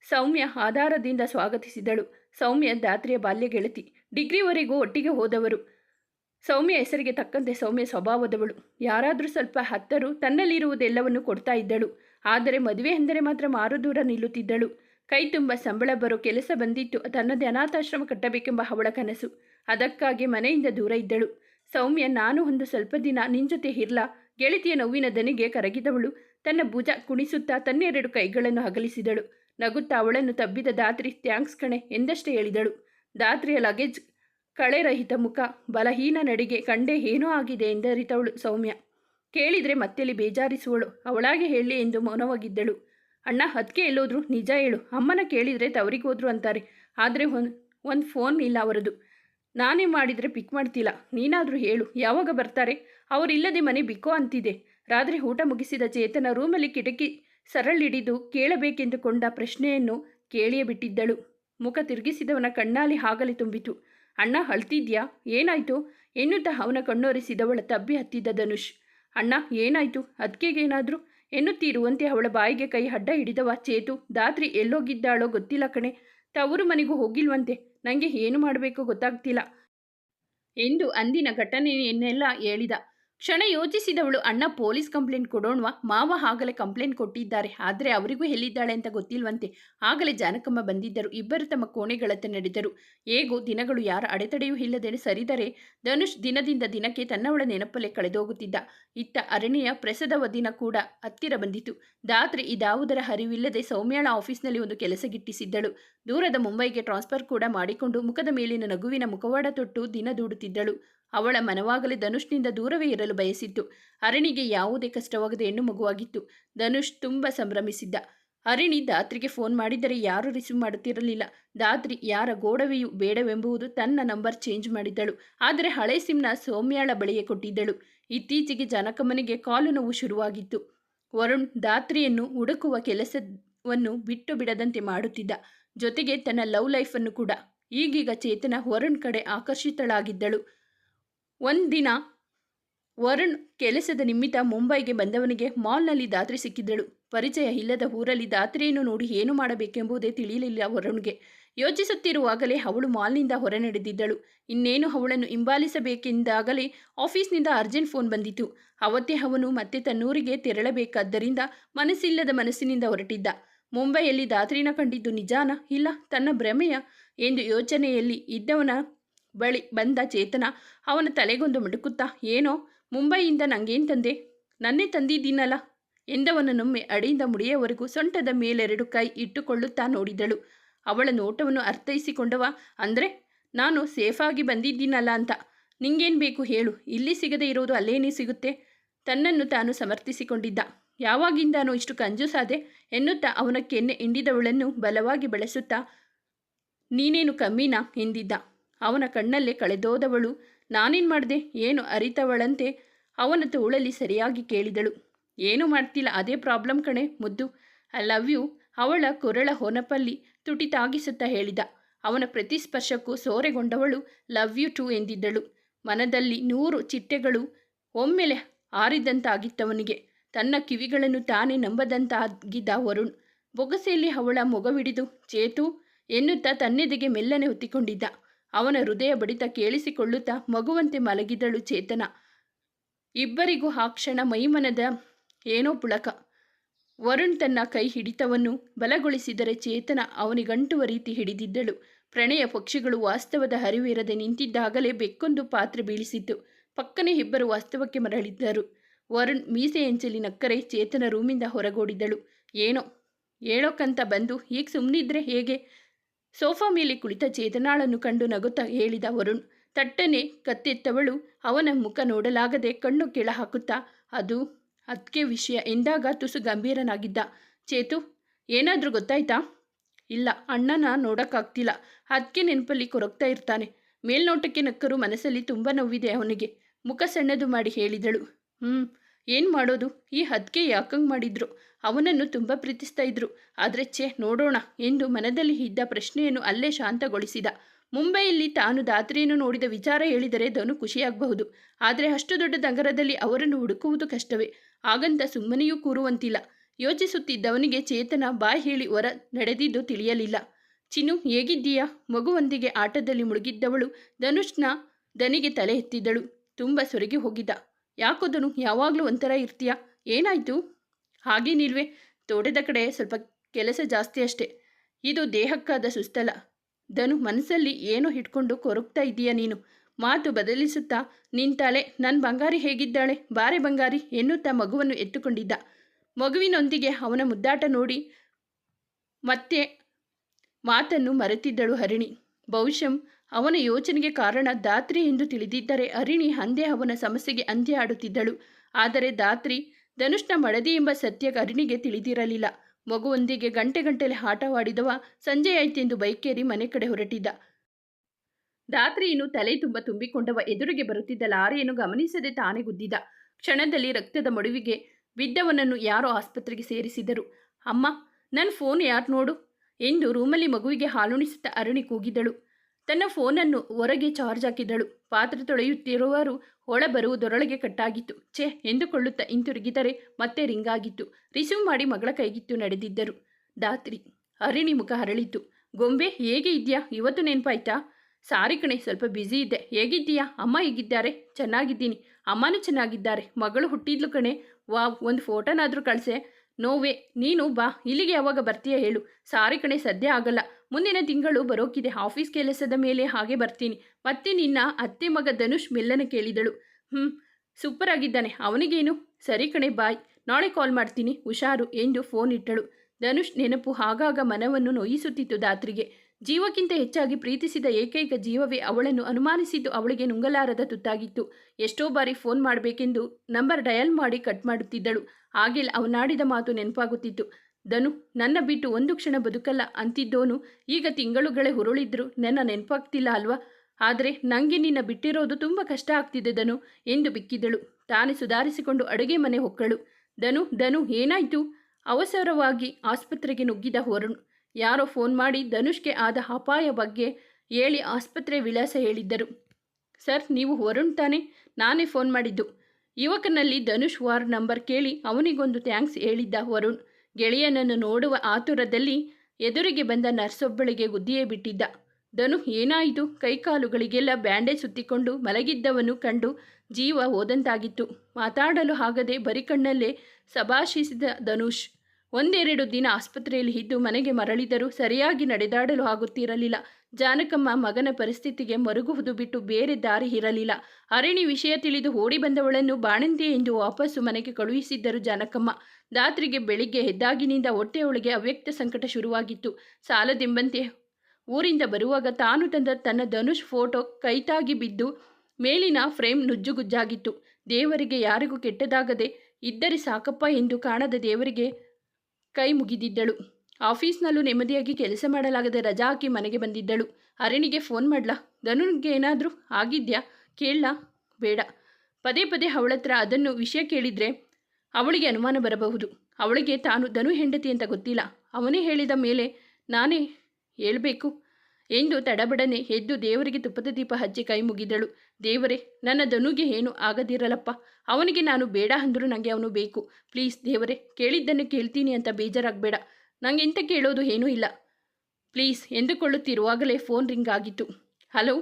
ಸೌಮ್ಯ ಆಧಾರದಿಂದ ಸ್ವಾಗತಿಸಿದಳು. ಸೌಮ್ಯ ದಾತ್ರಿಯ ಬಾಲ್ಯ ಗೆಳತಿ. ಡಿಗ್ರಿವರೆಗೂ ಒಟ್ಟಿಗೆ ಹೋದವರು. ಸೌಮ್ಯ ಹೆಸರಿಗೆ ತಕ್ಕಂತೆ ಸೌಮ್ಯ ಸ್ವಭಾವದವಳು. ಯಾರಾದರೂ ಸ್ವಲ್ಪ ಹತ್ತರು ತನ್ನಲ್ಲಿರುವುದೆಲ್ಲವನ್ನು ಕೊಡ್ತಾ ಇದ್ದಳು. ಆದರೆ ಮದುವೆ ಎಂದರೆ ಮಾತ್ರ ಮಾರು ದೂರ ನಿಲ್ಲುತ್ತಿದ್ದಳು. ಕೈ ತುಂಬ ಸಂಬಳ ಬರೋ ಕೆಲಸ ಬಂದಿತ್ತು. ತನ್ನದೇ ಅನಾಥಾಶ್ರಮ ಕಟ್ಟಬೇಕೆಂಬ ಅವಳ ಕನಸು. ಅದಕ್ಕಾಗಿ ಮನೆಯಿಂದ ದೂರ ಇದ್ದಳು. ಸೌಮ್ಯ, ನಾನು ಒಂದು ಸ್ವಲ್ಪ ದಿನ ನಿನ್ನ ಜೊತೆ ಇರ್ಲಾ. ಗೆಳತಿಯ ನೋವಿನ ದನಿಗೆ ಕರಗಿದವಳು. ತನ್ನ ಭುಜ ಕುಣಿಸುತ್ತಾ ತನ್ನೆರಡು ಕೈಗಳನ್ನು ಅಗಲಿಸಿದಳು ನಗುತ್ತಾ ಅವಳನ್ನು ತಬ್ಬಿದ ದಾತ್ರಿ, ಥ್ಯಾಂಕ್ಸ್ ಕಣೆ, ಎಂದಷ್ಟೇ ಹೇಳಿದಳು. ದಾತ್ರಿಯ ಲಗೇಜ್ ಕಳೆರಹಿತ ಮುಖ, ಬಲಹೀನ ನಡಿಗೆ, ಕಂಡೇ ಏನೋ ಆಗಿದೆ ಎಂದರಿತವಳು ಸೌಮ್ಯ. ಕೇಳಿದರೆ ಮತ್ತೆಲ್ಲಿ ಬೇಜಾರಿಸುವಳು. ಅವಳಾಗೆ ಹೇಳಿ ಎಂದು ಮೌನವಾಗಿದ್ದಳು. ಅಣ್ಣ ಅದಕ್ಕೆ ಎಲ್ಲೋದ್ರು? ನಿಜ ಹೇಳು. ಅಮ್ಮನ ಕೇಳಿದರೆ ತವರಿಗೋದ್ರು ಅಂತಾರೆ. ಆದರೆ ಒಂದು ಒಂದು ಫೋನ್ ಇಲ್ಲ ಅವರದು. ನಾನೇ ಮಾಡಿದರೆ ಪಿಕ್ ಮಾಡ್ತಿಲ್ಲ ನೀನಾದರೂ ಹೇಳು. ಯಾವಾಗ ಬರ್ತಾರೆ? ಅವರಿಲ್ಲದೆ ಮನೆ ಬಿಕ್ಕೋ ಅಂತಿದೆ. ರಾತ್ರಿ ಊಟ ಮುಗಿಸಿದ ಚೇತನ ರೂಮಲ್ಲಿ ಕಿಟಕಿ ಸರಳಿಡಿದು ಕೇಳಬೇಕೆಂದುಕೊಂಡ ಪ್ರಶ್ನೆಯನ್ನು ಕೇಳಿಯೇ ಬಿಟ್ಟಿದ್ದಳು ಮುಖ ತಿರುಗಿಸಿದವನ ಕಣ್ಣಾಲಿ ಹಾಗಲಿ ತುಂಬಿತು. ಅಣ್ಣ, ಅಳ್ತಿದ್ಯಾ? ಏನಾಯ್ತು? ಎನ್ನುತ್ತಾ ಅವನ ಕಣ್ಣೊರೆಸಿದವಳ ತಬ್ಬಿ ಹತ್ತಿದ್ದ ಧನುಷ್. ಅಣ್ಣ, ಏನಾಯ್ತು? ಅದಕ್ಕೆಗೇನಾದ್ರೂ ಎನ್ನುತ್ತಿರುವಂತೆ ಅವಳ ಬಾಯಿಗೆ ಕೈ ಅಡ್ಡ ಹಿಡಿದವ ಚೇತು. ದಾತ್ರಿ ಎಲ್ಲೋಗಿದ್ದಾಳೋ ಗೊತ್ತಿಲ್ಲ ಕಣೆ. ತವರು ಮನೆಗೂ ಹೋಗಿಲ್ವಂತೆ. ನನಗೆ ಏನು ಮಾಡಬೇಕೋ ಗೊತ್ತಾಗ್ತಿಲ್ಲ. ಎಂದು ಅಂದಿನ ಘಟನೆಯನ್ನೆಲ್ಲ ಹೇಳಿದ. ಕ್ಷಣ ಯೋಚಿಸಿದವಳು, ಅಣ್ಣ, ಪೊಲೀಸ್ ಕಂಪ್ಲೇಂಟ್ ಕೊಡೋಣವಾ? ಮಾವ ಆಗಲೇ ಕಂಪ್ಲೇಂಟ್ ಕೊಟ್ಟಿದ್ದಾರೆ. ಆದರೆ ಅವರಿಗೂ ಎಲ್ಲಿದ್ದಾಳೆ ಅಂತ ಗೊತ್ತಿಲ್ವಂತೆ. ಆಗಲೇ ಜಾನಕಮ್ಮ ಬಂದಿದ್ದರು. ಇಬ್ಬರು ತಮ್ಮ ಕೋಣೆಗಳತ್ತ ನಡೆದರು. ಹೇಗೂ, ದಿನಗಳು ಯಾರ ಅಡೆತಡೆಯೂ ಇಲ್ಲದೆ ಸರಿದರೆ ಧನುಷ್ ದಿನದಿಂದ ದಿನಕ್ಕೆ ತನ್ನವಳ ನೆನಪಲ್ಲೇ ಕಳೆದೋಗುತ್ತಿದ್ದ. ಇತ್ತ ಅರಣ್ಯ ಪ್ರಸದವ ದಿನ ಕೂಡ ಹತ್ತಿರ ಬಂದಿತು. ದಾತ್ರಿ ಇದಾವುದರ ಹರಿವಿಲ್ಲದೆ ಸೌಮ್ಯಾಳ ಆಫೀಸ್ನಲ್ಲಿ ಒಂದು ಕೆಲಸ ಗಿಟ್ಟಿಸಿದ್ದಳು ದೂರದ ಮುಂಬೈಗೆ ಟ್ರಾನ್ಸ್ಫರ್ ಕೂಡ ಮಾಡಿಕೊಂಡು ಮುಖದ ಮೇಲಿನ ನಗುವಿನ ಮುಖವಾಡ ತೊಟ್ಟು ದಿನ ದೂಡುತ್ತಿದ್ದಳು. ಅವಳ ಮನವಾಗಲೇ ಧನುಷ್ನಿಂದ ದೂರವೇ ಇರಲು ಬಯಸಿತ್ತು. ಅರಣಿಗೆ ಯಾವುದೇ ಕಷ್ಟವಾಗದೆ ಹೆಣ್ಣು ಮಗುವಾಗಿತ್ತು. ಧನುಷ್ ತುಂಬ ಸಂಭ್ರಮಿಸಿದ್ದ. ಅರಿಣಿ ದಾತ್ರಿಗೆ ಫೋನ್ ಮಾಡಿದರೆ ಯಾರೂ ರಿಸೀವ್ ಮಾಡುತ್ತಿರಲಿಲ್ಲ. ದಾತ್ರಿ, ಯಾರ ಗೋಡವೆಯೂ ಬೇಡವೆಂಬುದು ತನ್ನ ನಂಬರ್ ಚೇಂಜ್ ಮಾಡಿದ್ದಳು. ಆದರೆ ಹಳೆ ಸಿಮ್ನ ಸೌಮ್ಯಾಳ ಬಳಿಯೇ ಕೊಟ್ಟಿದ್ದಳು. ಇತ್ತೀಚೆಗೆ ಜನಕಮ್ಮನಿಗೆ ಕಾಲು ನೋವು ಶುರುವಾಗಿತ್ತು. ವರುಣ್ ದಾತ್ರಿಯನ್ನು ಹುಡುಕುವ ಕೆಲಸವನ್ನು ಬಿಟ್ಟು ಬಿಡದಂತೆ ಮಾಡುತ್ತಿದ್ದ. ಜೊತೆಗೆ ತನ್ನ ಲವ್ ಲೈಫನ್ನು ಕೂಡ. ಈಗೀಗ ಚೇತನ ವರುಣ್ ಕಡೆ ಆಕರ್ಷಿತಳಾಗಿದ್ದಳು. ಒಂದಿನ ವರುಣ್ ಕೆಲಸದ ನಿಮಿತ್ತ ಮುಂಬೈಗೆ ಬಂದವನಿಗೆ ಮಾಲ್ನಲ್ಲಿ ದಾತ್ರಿ ಸಿಕ್ಕಿದ್ದಳು. ಪರಿಚಯ ಇಲ್ಲದ ಊರಲ್ಲಿ ದಾತ್ರಿಯನ್ನು ನೋಡಿ ಏನು ಮಾಡಬೇಕೆಂಬುದೇ ತಿಳಿಯಲಿಲ್ಲ ವರುಣ್ಗೆ. ಯೋಚಿಸುತ್ತಿರುವಾಗಲೇ ಅವಳು ಮಾಲ್ನಿಂದ ಹೊರ ನಡೆದಿದ್ದಳು ಇನ್ನೇನು ಅವಳನ್ನು ಹಿಂಬಾಲಿಸಬೇಕೆಂದಾಗಲೇ ಆಫೀಸ್ನಿಂದ ಅರ್ಜೆಂಟ್ ಫೋನ್ ಬಂದಿತು ಅವತ್ತೇ ಅವನು ಮತ್ತೆ ತನ್ನೂರಿಗೆ ತೆರಳಬೇಕಾದ್ದರಿಂದ ಮನಸ್ಸಿಲ್ಲದ ಮನಸ್ಸಿನಿಂದ ಹೊರಟಿದ್ದ. ಮುಂಬೈಯಲ್ಲಿ ದಾತ್ರಿನ ಕಂಡಿದ್ದು ನಿಜಾನ? ಇಲ್ಲ, ತನ್ನ ಭ್ರಮೆಯ? ಎಂದು ಯೋಚನೆಯಲ್ಲಿ ಇದ್ದವನ ಬಳಿ ಬಂದ ಚೇತನ ಅವನ ತಲೆಗೊಂದು ಮಡುಕುತ್ತಾ, ಏನೋ, ಮುಂಬೈಯಿಂದ ನಂಗೇನ್ ತಂದೆ? ನನ್ನೇ ತಂದಿದ್ದೀನಲ್ಲ? ಎಂದವನನ್ನೊಮ್ಮೆ ಅಡಿಯಿಂದ ಮುಡಿಯವರೆಗೂ ಸೊಂಟದ ಮೇಲೆರಡು ಕೈ ಇಟ್ಟುಕೊಳ್ಳುತ್ತಾ ನೋಡಿದಳು. ಅವಳ ನೋಟವನ್ನು ಅರ್ಥೈಸಿಕೊಂಡವ, ಅಂದರೆ, ನಾನು ಸೇಫಾಗಿ ಬಂದಿದ್ದೀನಲ್ಲ ಅಂತ. ನಿಂಗೇನು ಬೇಕು ಹೇಳು. ಇಲ್ಲಿ ಸಿಗದೇ ಇರೋದು ಅಲ್ಲೇನೇ ಸಿಗುತ್ತೆ? ತನ್ನನ್ನು ತಾನು ಸಮರ್ಥಿಸಿಕೊಂಡಿದ್ದ. ಯಾವಾಗಿಂದಾನೋ ಇಷ್ಟು ಕಂಜೂಸಾದೆ ಎನ್ನುತ್ತಾ ಅವನ ಕೆನ್ನೆ ಹಿಂಡಿದವಳನ್ನು ಬಲವಾಗಿ ಬೆಳೆಸುತ್ತಾ, ನೀನೇನು ಕಮ್ಮಿನಾ? ಎಂದಿದ್ದ. ಅವನ ಕಣ್ಣಲ್ಲೇ ಕಳೆದೋದವಳು. ನಾನೇನು ಮಾಡಿದೆ? ಏನು ಅರಿತವಳಂತೆ ಅವನ ತೋಳಲ್ಲಿ ಸರಿಯಾಗಿ ಕೇಳಿದಳು. ಏನು ಮಾಡ್ತಿಲ್ಲ? ಅದೇ ಪ್ರಾಬ್ಲಮ್ ಕಣೆ, ಮುದ್ದು. I love you. ಅವಳ ಕೊರಳ ಹೊನಪಲ್ಲಿ ತುಟಿ ತಾಗಿಸುತ್ತಾ ಹೇಳಿದ. ಅವನ ಪ್ರತಿಸ್ಪರ್ಶಕ್ಕೂ ಸೋರೆಗೊಂಡವಳು ಲವ್ ಯು ಟು ಎಂದಿದ್ದಳು. ಮನದಲ್ಲಿ ನೂರು ಚಿಟ್ಟೆಗಳು ಒಮ್ಮೆಲೆ ಆರಿದಂತಾಗಿತ್ತವನಿಗೆ. ತನ್ನ ಕಿವಿಗಳನ್ನು ತಾನೇ ನಂಬದಂತಾಗಿದ್ದ ವರುಣ್. ಬೊಗಸೆಯಲ್ಲಿ ಅವಳ ಮೊಗವಿಡಿದು, ಚೇತು ಎನ್ನುತ್ತಾ ತನ್ನೆದೆಗೆ ಮೆಲ್ಲನೆ ಹೊತ್ತಿಕೊಂಡಿದ್ದ. ಅವನ ಹೃದಯ ಬಡಿತ ಕೇಳಿಸಿಕೊಳ್ಳುತ್ತಾ ಮಗುವಂತೆ ಮಲಗಿದಳು ಚೇತನ. ಇಬ್ಬರಿಗೂ ಆ ಕ್ಷಣ ಮೈಮನದ ಏನೋ ಪುಳಕ. ವರುಣ್ ತನ್ನ ಕೈ ಹಿಡಿತವನ್ನು ಬಲಗೊಳಿಸಿದರೆ ಚೇತನ ಅವನಿಗಂಟುವ ರೀತಿ ಹಿಡಿದಿದ್ದಳು. ಪ್ರಣಯ ಪಕ್ಷಿಗಳು ವಾಸ್ತವದ ಹರಿವಿರದೆ ನಿಂತಿದ್ದಾಗಲೇ ಬೆಕ್ಕೊಂದು ಪಾತ್ರೆ ಬೀಳಿಸಿತ್ತು. ಪಕ್ಕನೆ ಇಬ್ಬರು ವಾಸ್ತವಕ್ಕೆ ಮರಳಿದ್ದರು. ವರುಣ್ ಮೀಸೆ ಎಂಚಲಿ ನಕ್ಕರೆ ಚೇತನ ರೂಮಿಂದ ಹೊರಗೋಡಿದಳು ಏನೋ ಹೇಳೋಕ್ಕಂತ ಬಂದು, ಈಗ ಸುಮ್ಮನಿದ್ರೆ ಹೇಗೆ? ಸೋಫಾ ಮೇಲೆ ಕುಳಿತ ಚೇತನಾಳನ್ನು ಕಂಡು ನಗುತ್ತಾ ಹೇಳಿದ ವರುಣ್, ತಟ್ಟನೆ ಕತ್ತೆತ್ತವಳು, ಅವನ ಮುಖ ನೋಡಲಾಗದೆ ಕಣ್ಣು ಕೆಳ ಹಾಕುತ್ತಾ ಅದು ಅದಕ್ಕೆ ವಿಷಯ ಎಂದಾಗ ತುಸು ಗಂಭೀರನಾಗಿದ್ದ. ಚೇತು, ಏನಾದರೂ ಗೊತ್ತಾಯ್ತಾ? ಇಲ್ಲ, ಅಣ್ಣನ ನೋಡೋಕ್ಕಾಗ್ತಿಲ್ಲ. ಅದಕ್ಕೆ ನೆನಪಲ್ಲಿ ಕೊರಗ್ತಾ ಇರ್ತಾನೆ. ಮೇಲ್ನೋಟಕ್ಕೆ ನಕ್ಕರು ಮನಸ್ಸಲ್ಲಿ ತುಂಬ ನೋವಿದೆ ಅವನಿಗೆ. ಮುಖ ಸಣ್ಣದು ಮಾಡಿ ಹೇಳಿದಳು. ಹ್ಞೂ ಏನು ಮಾಡೋದು? ಈ ಹದ್ಕೆ ಯಾಕಂಗೆ ಮಾಡಿದ್ರು? ಅವನನ್ನು ತುಂಬ ಪ್ರೀತಿಸ್ತಾ ಇದ್ರು. ಆದರೆ ಛೇ, ನೋಡೋಣ. ಎಂದು ಮನದಲ್ಲಿ ಇದ್ದ ಪ್ರಶ್ನೆಯನ್ನು ಅಲ್ಲೇ ಶಾಂತಗೊಳಿಸಿದ. ಮುಂಬೈಯಲ್ಲಿ ತಾನು ದಾತ್ರಿಯನ್ನು ನೋಡಿದ ವಿಚಾರ ಹೇಳಿದರೆ ಧನು ಖುಷಿಯಾಗಬಹುದು. ಆದರೆ ಅಷ್ಟು ದೊಡ್ಡ ನಗರದಲ್ಲಿ ಅವರನ್ನು ಹುಡುಕುವುದು ಕಷ್ಟವೇ. ಹಾಗಂತ ಸುಮ್ಮನೆಯೂ ಕೂರುವಂತಿಲ್ಲ. ಯೋಚಿಸುತ್ತಿದ್ದವನಿಗೆ ಚೇತನ ಬಾಯ್ ಹೇಳಿ ಹೊರ ನಡೆದಿದ್ದು ತಿಳಿಯಲಿಲ್ಲ. ಚಿನ್ನು, ಹೇಗಿದ್ದೀಯಾ? ಮಗುವೊಂದಿಗೆ ಆಟದಲ್ಲಿ ಮುಳುಗಿದ್ದವಳು ಧನುಷ್ನ ದನಿಗೆ ತಲೆ ಎತ್ತಿದ್ದಳು. ತುಂಬ ಸೊರಗಿ ಹೋಗಿದ್ದ. ಯಾಕೋ ಧನು, ಯಾವಾಗಲೂ ಒಂಥರ ಇರ್ತೀಯ? ಏನಾಯಿತು? ಹಾಗೇನಿಲ್ವೇ ತೋಟದ ಕಡೆ ಸ್ವಲ್ಪ ಕೆಲಸ ಜಾಸ್ತಿ ಅಷ್ಟೇ. ಇದು ದೇಹಕ್ಕಾದ ಸುಸ್ತಲ. ಧನು, ಮನಸ್ಸಲ್ಲಿ ಏನೋ ಹಿಡ್ಕೊಂಡು ಕೊರಗ್ತಾ ಇದೀಯ ನೀನು. ಮಾತು ಬದಲಿಸುತ್ತಾ ನಿಂತಾಳೆ ನನ್ನ ಬಂಗಾರಿ ಹೇಗಿದ್ದಾಳೆ? ಬಾರೆ ಬಂಗಾರಿ ಎನ್ನುತ್ತಾ ಮಗುವನ್ನು ಎತ್ತುಕೊಂಡಿದ್ದ. ಮಗುವಿನೊಂದಿಗೆ ಅವನ ಮುದ್ದಾಟ ನೋಡಿ ಮತ್ತೆ ಮಾತನ್ನು ಮರೆತಿದ್ದಳು ಹರಿಣಿ. ಬಹುಶಃ ಅವನ ಯೋಚನೆಗೆ ಕಾರಣ ದಾತ್ರಿ ಎಂದು ತಿಳಿದಿದ್ದರೆ ಹರಿಣಿ ಅಂದೇ ಅವನ ಸಮಸ್ಯೆಗೆ ಅಂತ್ಯ ಆಡುತ್ತಿದ್ದಳು ಆದರೆ ದಾತ್ರಿ ಧನುಷ್ನ ಮಡದಿ ಎಂಬ ಸತ್ಯ ಹರಿಣಿಗೆ ತಿಳಿದಿರಲಿಲ್ಲ. ಮಗುವೊಂದಿಗೆ ಗಂಟೆ ಗಂಟೆಲೆ ಆಟವಾಡಿದವ ಸಂಜೆಯಾಯ್ತೆಂದು ಬೈಕೇರಿ ಮನೆ ಕಡೆ ಹೊರಟಿದ್ದ. ದಾತ್ರಿಯನ್ನು ತಲೆ ತುಂಬ ತುಂಬಿಕೊಂಡವ ಎದುರಿಗೆ ಬರುತ್ತಿದ್ದ ಲಾರಿಯನ್ನು ಗಮನಿಸದೆ ತಾನೇ ಗುದ್ದಿದ. ಕ್ಷಣದಲ್ಲಿ ರಕ್ತದ ಮಡುವಿಗೆ ಬಿದ್ದವನನ್ನು ಯಾರೋ ಆಸ್ಪತ್ರೆಗೆ ಸೇರಿಸಿದರು. ಅಮ್ಮ ನನ್ನ ಫೋನ್ ಯಾರು ನೋಡು? ಎಂದು ರೂಮಲ್ಲಿ ಮಗುವಿಗೆ ಹಾಲುಣಿಸುತ್ತಾ ಅರುಣಿ ಕೂಗಿದಳು. ತನ್ನ ಫೋನನ್ನು ಹೊರಗೆ ಚಾರ್ಜ್ ಹಾಕಿದಳು. ಪಾತ್ರೆ ತೊಳೆಯುತ್ತಿರುವವರು ಒಳ ಬರುವುದರೊಳಗೆ ಕಟ್ಟಾಗಿತ್ತು. ಛೇ, ಎಂದುಕೊಳ್ಳುತ್ತಾ ಹಿಂತಿರುಗಿದರೆ ಮತ್ತೆ ರಿಂಗ್ ಆಗಿತ್ತು. ರಿಸೀವ್ ಮಾಡಿ ಮಗಳ ಕೈಗಿತ್ತು ನಡೆದಿದ್ದರು. ದಾತ್ರಿ ಅರಿಣಿ ಮುಖ ಹರಳಿತು. ಗೊಂಬೆ, ಹೇಗೆ ಇದೆಯಾ? ಇವತ್ತು ನೆನಪಾಯ್ತಾ? ಸಾರಿ ಕಣೆ, ಸ್ವಲ್ಪ ಬ್ಯುಸಿ ಇದ್ದೆ ಹೇಗಿದ್ದೀಯಾ? ಅಮ್ಮ ಹೇಗಿದ್ದಾರೆ? ಚೆನ್ನಾಗಿದ್ದೀನಿ. ಅಮ್ಮನೂ ಚೆನ್ನಾಗಿದ್ದಾರೆ. ಮಗಳು ಹುಟ್ಟಿದ್ಲು ಕಣೆ. ವಾ ಒಂದು ಫೋಟೋನಾದರೂ ಕಳಿಸೆ. ನೋವೇ, ನೀನು ಬಾ, ಇಲ್ಲಿಗೆ ಯಾವಾಗ ಬರ್ತೀಯ ಹೇಳು. ಸಾರಿ ಕಣೆ, ಸದ್ಯ ಆಗಲ್ಲ. ಮುಂದಿನ ತಿಂಗಳು ಬರೋಕಿದೆ. ಆಫೀಸ್ ಕೆಲಸದ ಮೇಲೆ ಹಾಗೆ ಬರ್ತೀನಿ. ಮತ್ತೆ ನಿನ್ನ ಅತ್ತೆ ಮಗ ಧನುಷ್ ಮೆಲ್ಲನ ಕೇಳಿದಳು. ಹ್ಞೂ ಸೂಪರ್ ಆಗಿದ್ದಾನೆ. ಅವನಿಗೇನು? ಸರಿ ಕಣೆ, ಬಾಯ್. ನಾಳೆ ಕಾಲ್ ಮಾಡ್ತೀನಿ. ಹುಷಾರು ಎಂದು ಫೋನ್ ಇಟ್ಟಳು. ಧನುಷ್ ನೆನಪು ಆಗಾಗ ಮನವನ್ನು ನೋಯಿಸುತ್ತಿತ್ತು ದಾತ್ರಿಗೆ ಜೀವಕ್ಕಿಂತ ಹೆಚ್ಚಾಗಿ ಪ್ರೀತಿಸಿದ ಏಕೈಕ ಜೀವವೇ ಅವಳನ್ನು ಅನುಮಾನಿಸಿದ್ದು ಅವಳಿಗೆ ನುಂಗಲಾರದ ತುತ್ತಾಗಿತ್ತು. ಎಷ್ಟೋ ಬಾರಿ ಫೋನ್ ಮಾಡಬೇಕೆಂದು ನಂಬರ್ ಡಯಲ್ ಮಾಡಿ ಕಟ್ ಮಾಡುತ್ತಿದ್ದಳು. ಆಗಿಲ್ ಅವನಾಡಿದ ಮಾತು ನೆನಪಾಗುತ್ತಿತ್ತು. ಧನು, ನನ್ನ ಬಿಟ್ಟು ಒಂದು ಕ್ಷಣ ಬದುಕಲ್ಲ ಅಂತಿದ್ದೋನು. ಈಗ ತಿಂಗಳುಗಳೇ ಹುರುಳಿದ್ರು ನನ್ನ ನೆನಪಾಗ್ತಿಲ್ಲ ಅಲ್ವಾ? ಆದರೆ ನನಗೆ ನಿನ್ನ ಬಿಟ್ಟಿರೋದು ತುಂಬ ಕಷ್ಟ ಆಗ್ತಿದೆ ಧನು ಎಂದು ಬಿಕ್ಕಿದಳು. ತಾನೇ ಸುಧಾರಿಸಿಕೊಂಡು ಅಡುಗೆ ಮನೆ ಹೊಕ್ಕಳು. ಧನು ಧನು, ಏನಾಯಿತು? ಅವಸರವಾಗಿ ಆಸ್ಪತ್ರೆಗೆ ನುಗ್ಗಿದ ವರುಣ್ ಯಾರೋ ಫೋನ್ ಮಾಡಿ ಧನುಷ್ಗೆ ಆದ ಅಪಾಯ ಬಗ್ಗೆ ಹೇಳಿ ಆಸ್ಪತ್ರೆ ವಿಳಾಸ ಹೇಳಿದ್ದರು. ಸರ್, ನೀವು ವರುಣ್ ತಾನೆ? ನಾನೇ ಫೋನ್ ಮಾಡಿದ್ದು. ಯುವಕನಲ್ಲಿ ಧನುಷ್ ವಾರ್ ನಂಬರ್ ಕೇಳಿ ಅವನಿಗೊಂದು ಥ್ಯಾಂಕ್ಸ್ ಹೇಳಿದ್ದ ವರುಣ್. ಗೆಳೆಯನನ್ನು ನೋಡುವ ಆತುರದಲ್ಲಿ ಎದುರಿಗೆ ಬಂದ ನರ್ಸೊಬ್ಬಳಿಗೆ ಗುದ್ದಿಯೇ ಬಿಟ್ಟಿದ್ದ. ಧನು, ಏನಾಯಿತು? ಕೈಕಾಲುಗಳಿಗೆಲ್ಲ ಬ್ಯಾಂಡೇಜ್ ಸುತ್ತಿಕೊಂಡು ಮಲಗಿದ್ದವನು ಕಂಡು ಜೀವ ಹೋದಂತಾಗಿತ್ತು. ಮಾತಾಡಲು ಆಗದೆ ಬರಿಕಣ್ಣಲ್ಲೇ ಸಭಾಷಿಸಿದ ಧನುಷ್ ಒಂದೆರಡು ದಿನ ಆಸ್ಪತ್ರೆಯಲ್ಲಿ ಇದ್ದು ಮನೆಗೆ ಮರಳಿದರೂ ಸರಿಯಾಗಿ ನಡೆದಾಡಲು ಆಗುತ್ತಿರಲಿಲ್ಲ. ಜಾನಕಮ್ಮ ಮಗನ ಪರಿಸ್ಥಿತಿಗೆ ಮರುಗುವುದು ಬಿಟ್ಟು ಬೇರೆ ದಾರಿ ಇರಲಿಲ್ಲ. ಅರಣಿ ವಿಷಯ ತಿಳಿದು ಓಡಿ ಬಂದವಳನ್ನು ಬಾಣಂತಿ ಎಂದು ವಾಪಸ್ಸು ಮನೆಗೆ ಕಳುಹಿಸಿದ್ದರು ಜಾನಕಮ್ಮ. ರಾತ್ರಿಗೆ ಬೆಳಿಗ್ಗೆ ಹೆದ್ದಾಗಿನಿಂದ ಹೊಟ್ಟೆಯೊಳಗೆ ಅವ್ಯಕ್ತ ಸಂಕಟ ಶುರುವಾಗಿತ್ತು. ಸಾಲದೆಂಬಂತೆ ಊರಿಂದ ಬರುವಾಗ ತಾನು ತಂದ ತನ್ನ ಧನುಷ್ ಫೋಟೋ ಕೈತಾಗಿ ಬಿದ್ದು ಮೇಲಿನ ಫ್ರೇಮ್ ನುಜ್ಜುಗುಜ್ಜಾಗಿತ್ತು. ದೇವರಿಗೆ ಯಾರಿಗೂ ಕೆಟ್ಟದಾಗದೆ ಇದ್ದರೆ ಸಾಕಪ್ಪ ಎಂದು ಕಾಣದ ದೇವರಿಗೆ ಕೈ ಮುಗಿದಿದ್ದಳು. ಆಫೀಸ್ನಲ್ಲೂ ನೆಮ್ಮದಿಯಾಗಿ ಕೆಲಸ ಮಾಡಲಾಗದೆ ರಜಾ ಹಾಕಿ ಮನೆಗೆ ಬಂದಿದ್ದಳು. ಅರಣಿಗೆ ಫೋನ್ ಮಾಡ್ಲಾ? ಧನುನ್ಗೆ ಏನಾದರೂ ಆಗಿದ್ಯಾ? ಕೇಳಲಾ? ಬೇಡ. ಪದೇ ಪದೇ ಅವಳತ್ರ ಅದನ್ನು ವಿಷಯ ಕೇಳಿದರೆ ಅವಳಿಗೆ ಅನುಮಾನ ಬರಬಹುದು. ಅವಳಿಗೆ ತಾನು ಧನು ಹೆಂಡತಿ ಅಂತ ಗೊತ್ತಿಲ್ಲ. ಅವನೇ ಹೇಳಿದ ಮೇಲೆ ನಾನೇ ಹೇಳಬೇಕು? ಎಂದು ತಡಬಡನೆ ಎದ್ದು ದೇವರಿಗೆ ತುಪ್ಪದ ದೀಪ ಹಚ್ಚಿ ಕೈ ಮುಗಿದಳು. ದೇವರೇ, ನನ್ನ ಧನುಗೆ ಏನು ಆಗದಿರಲಪ್ಪ. ಅವನಿಗೆ ನಾನು ಬೇಡ ಅಂದರೂ ನನಗೆ ಅವನು ಬೇಕು. ಪ್ಲೀಸ್ ದೇವರೇ, ಕೇಳಿದ್ದನ್ನು ಕೇಳ್ತೀನಿ ಅಂತ ಬೇಜಾರಾಗಬೇಡ. ನಂಗೆ ಎಂತ ಕೇಳೋದು ಏನೂ ಇಲ್ಲ. ಪ್ಲೀಸ್, ಎಂದುಕೊಳ್ಳುತ್ತಿರುವಾಗಲೇ ಫೋನ್ ರಿಂಗ್ ಆಗಿತ್ತು. ಹಲೋ,